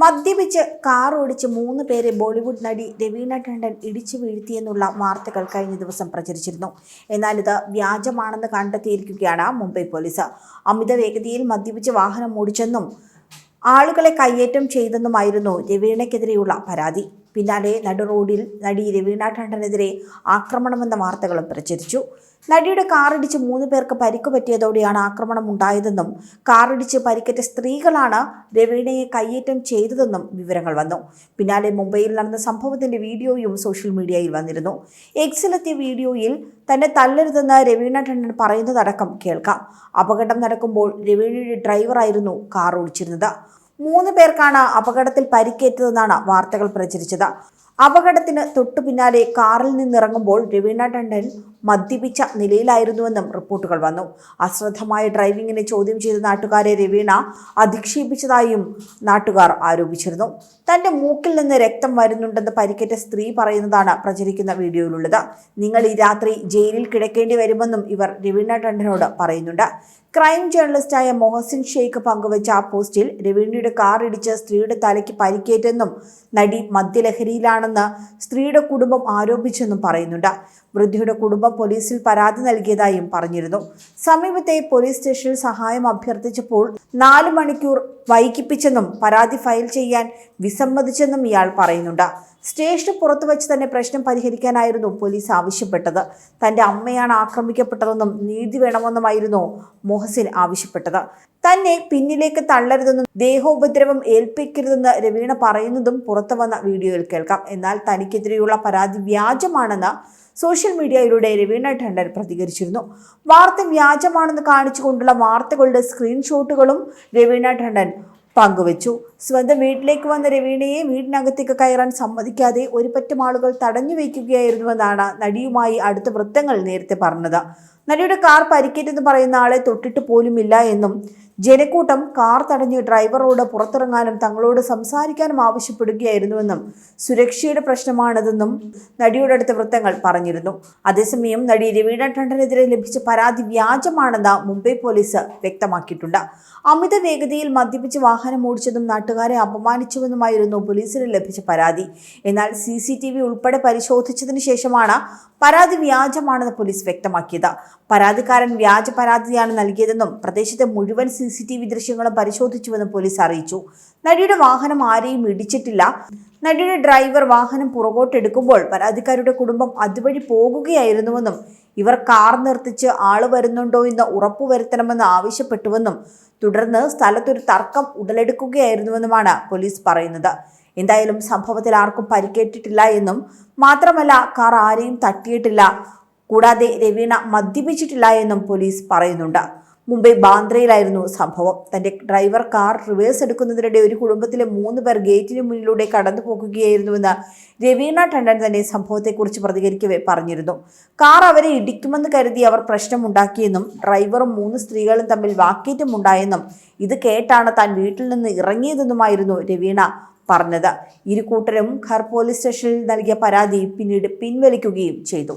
മദ്യപിച്ച് കാർ ഓടിച്ച് മൂന്ന് പേരെ ബോളിവുഡ് നടി രവീണ ടണ്ടൻ ഇടിച്ചു വീഴ്ത്തിയെന്നുള്ള വാർത്തകൾ കഴിഞ്ഞ ദിവസം പ്രചരിച്ചിരുന്നു. എന്നാൽ ഇത് വ്യാജമാണെന്ന് കണ്ടെത്തിയിരിക്കുകയാണ് മുംബൈ പോലീസ്. അമിത വേഗതയിൽ മദ്യപിച്ച് വാഹനം ഓടിച്ചെന്നും ആളുകളെ കയ്യേറ്റം ചെയ്തെന്നുമായിരുന്നു രവീണയ്ക്കെതിരെയുള്ള പരാതി. പിന്നാലെ നടു റോഡിൽ നടി രവീണ ടണ്ടനെതിരെ ആക്രമണമെന്ന വാർത്തകളും പ്രചരിച്ചു. നടിയുടെ കാറിടിച്ച് മൂന്ന് പേർക്ക് പരിക്ക് പറ്റിയതോടെയാണ് ആക്രമണം ഉണ്ടായതെന്നും കാറിടിച്ച് പരിക്കേറ്റ സ്ത്രീകളാണ് രവീണയെ കയ്യേറ്റം ചെയ്തതെന്നും വിവരങ്ങൾ വന്നു. പിന്നാലെ മുംബൈയിൽ നടന്ന സംഭവത്തിന്റെ വീഡിയോയും സോഷ്യൽ മീഡിയയിൽ വന്നിരുന്നു. എക്സിലെത്തിയ വീഡിയോയിൽ തന്നെ തല്ലരുതെന്ന് രവീണ ടണ്ടൻ പറയുന്നതടക്കം കേൾക്കാം. അപകടം നടക്കുമ്പോൾ രവീണയുടെ ഡ്രൈവറായിരുന്നു കാർ ഓടിച്ചിരുന്നത്. മൂന്ന് പേർക്കാണ് അപകടത്തിൽ പരിക്കേറ്റതെന്നാണ് വാർത്തകൾ പ്രചരിച്ചത്. അപകടത്തിന് തൊട്ടു പിന്നാലെ കാറിൽ നിന്നിറങ്ങുമ്പോൾ രവീണ ടണ്ടൻ മദ്യപിച്ച നിലയിലായിരുന്നുവെന്നും റിപ്പോർട്ടുകൾ വന്നു. അശ്രദ്ധമായ ഡ്രൈവിംഗിനെ ചോദ്യം ചെയ്ത നാട്ടുകാരെ രവീണ അധിക്ഷേപിച്ചതായും നാട്ടുകാർ ആരോപിച്ചിരുന്നു. തന്റെ മൂക്കിൽ നിന്ന് രക്തം വരുന്നുണ്ടെന്ന് പരിക്കേറ്റ സ്ത്രീ പറയുന്നതാണ് പ്രചരിക്കുന്ന വീഡിയോയിലുള്ളത്. നിങ്ങൾ ഈ രാത്രി ജയിലിൽ കിടക്കേണ്ടി വരുമെന്നും ഇവർ രവീണ ടണ്ടനോട് പറയുന്നുണ്ട്. ക്രൈം ജേർണലിസ്റ്റായ മൊഹസിൻ ഷെയ്ഖ് പങ്കുവച്ച ആ പോസ്റ്റിൽ രവീണയുടെ കാർ ഇടിച്ച് സ്ത്രീയുടെ തലയ്ക്ക് പരിക്കേറ്റെന്നും നടി മദ്യലഹരിയിലാണെന്ന് സ്ത്രീയുടെ കുടുംബം ആരോപിച്ചെന്നും പറയുന്നുണ്ട്. വൃദ്ധയുടെ കുടുംബം പോലീസിൽ പരാതി നൽകിയതായും പറഞ്ഞിരുന്നു. സമീപത്തെ പോലീസ് സ്റ്റേഷനിൽ സഹായം അഭ്യർത്ഥിച്ചപ്പോൾ നാല് മണിക്കൂർ വൈകിപ്പിച്ചെന്നും പരാതി ഫയൽ ചെയ്യാൻ വിസമ്മതിച്ചെന്നും ഇയാൾ പറയുന്നുണ്ട്. സ്റ്റേഷന് പുറത്തു വെച്ച് തന്നെ പ്രശ്നം പരിഹരിക്കാനായിരുന്നു പോലീസ് ആവശ്യപ്പെട്ടത്. തന്റെ അമ്മയാണ് ആക്രമിക്കപ്പെട്ടതെന്നും നീതി വേണമെന്നുമായിരുന്നു മൊഹസിൻ ആവശ്യപ്പെട്ടത്. തന്നെ പിന്നിലേക്ക് തള്ളരുതെന്നും ദേഹോപദ്രവം ഏൽപ്പിക്കരുതെന്ന് രവീണ പറയുന്നതും പുറത്തു വന്ന വീഡിയോയിൽ കേൾക്കാം. എന്നാൽ തനിക്കെതിരെയുള്ള പരാതി വ്യാജമാണെന്ന് സോഷ്യൽ മീഡിയയിലൂടെ രവീണ ടണ്ടൻ പ്രതികരിച്ചിരുന്നു. വാർത്ത വ്യാജമാണെന്ന് കാണിച്ചുകൊണ്ടുള്ള വാർത്തകളുടെ സ്ക്രീൻഷോട്ടുകളും രവീണ ടണ്ടൻ പങ്കുവച്ചു. സ്വന്തം വീട്ടിലേക്ക് വന്ന രവീണയെ വീടിനകത്തേക്ക് കയറാൻ സമ്മതിക്കാതെ ഒരുപറ്റം ആളുകൾ തടഞ്ഞു വയ്ക്കുകയായിരുന്നുവെന്നാണ് നടിയുമായി അടുത്ത വൃത്തങ്ങൾ നേരത്തെ പറഞ്ഞത്. നടിയുടെ കാർ പരിക്കേറ്റെന്ന് പറയുന്ന ആളെ തൊട്ടിട്ട് പോലുമില്ല എന്നും ജനക്കൂട്ടം കാർ തടഞ്ഞ് ഡ്രൈവറോട് പുറത്തിറങ്ങാനും തങ്ങളോട് സംസാരിക്കാനും ആവശ്യപ്പെടുകയായിരുന്നുവെന്നും സുരക്ഷയുടെ പ്രശ്നമാണിതെന്നും നടിയുടെ അടുത്ത വൃത്തങ്ങൾ പറഞ്ഞിരുന്നു. അതേസമയം നടി രവീണ ടണ്ടനെതിരെ ലഭിച്ച പരാതി വ്യാജമാണെന്ന് മുംബൈ പോലീസ് വ്യക്തമാക്കിയിട്ടുണ്ട്. അമിത വേഗതയിൽ മദ്യപിച്ച് വാഹനം ഓടിച്ചതും നാട്ടുകാരെ അപമാനിച്ചുവെന്നുമായിരുന്നു പോലീസിന് ലഭിച്ച പരാതി. എന്നാൽ സി ഉൾപ്പെടെ പരിശോധിച്ചതിന് ശേഷമാണ് പരാതി വ്യാജമാണെന്ന് പോലീസ് വ്യക്തമാക്കിയത്. പരാതിക്കാരൻ വ്യാജ പരാതിയാണ് നൽകിയതെന്നും പ്രദേശത്തെ മുഴുവൻ സി സി ടി വി ദൃശ്യങ്ങളും പരിശോധിച്ചുവെന്നും പോലീസ് അറിയിച്ചു. നടിയുടെ വാഹനം ആരെയും ഇടിച്ചിട്ടില്ല. നടിയുടെ ഡ്രൈവർ വാഹനം പുറകോട്ടെടുക്കുമ്പോൾ പരാതിക്കാരുടെ കുടുംബം അതുവഴി പോകുകയായിരുന്നുവെന്നും ഇവർ കാർ നിർത്തിച്ച് ആൾ വരുന്നുണ്ടോ എന്ന് ഉറപ്പുവരുത്തണമെന്ന് ആവശ്യപ്പെട്ടുവെന്നും തുടർന്ന് സ്ഥലത്തൊരു തർക്കം ഉടലെടുക്കുകയായിരുന്നുവെന്നുമാണ് പോലീസ് പറയുന്നത്. എന്തായാലും സംഭവത്തിൽ ആർക്കും പരിക്കേറ്റിട്ടില്ല എന്നും മാത്രമല്ല കാർ ആരെയും തട്ടിയിട്ടില്ല. കൂടാതെ രവീണ മദ്യപിച്ചിട്ടില്ല എന്നും പോലീസ് പറയുന്നുണ്ട്. മുംബൈ ബാന്ദ്രയിലായിരുന്നു സംഭവം. തന്റെ ഡ്രൈവർ കാർ റിവേഴ്സ് എടുക്കുന്നതിനിടെ ഒരു കുടുംബത്തിലെ മൂന്ന് പേർ ഗേറ്റിന് മുന്നിലൂടെ കടന്നു പോകുകയായിരുന്നുവെന്ന് രവീണ ടണ്ടൻ തന്നെ സംഭവത്തെക്കുറിച്ച് പ്രതികരിക്കവേ പറഞ്ഞിരുന്നു. കാർ അവരെ ഇടിക്കുമെന്ന് കരുതി അവർ പ്രശ്നമുണ്ടാക്കിയെന്നും ഡ്രൈവറും മൂന്ന് സ്ത്രീകളും തമ്മിൽ വാക്കേറ്റമുണ്ടായെന്നും ഇത് കേട്ടാണ് താൻ വീട്ടിൽ നിന്ന് ഇറങ്ങിയതെന്നുമായിരുന്നു രവീണ പറഞ്ഞത്. ഇരു കൂട്ടരും ഖർ പോലീസ് സ്റ്റേഷനിൽ നൽകിയ പരാതി പിന്നീട് പിൻവലിക്കുകയും ചെയ്തു.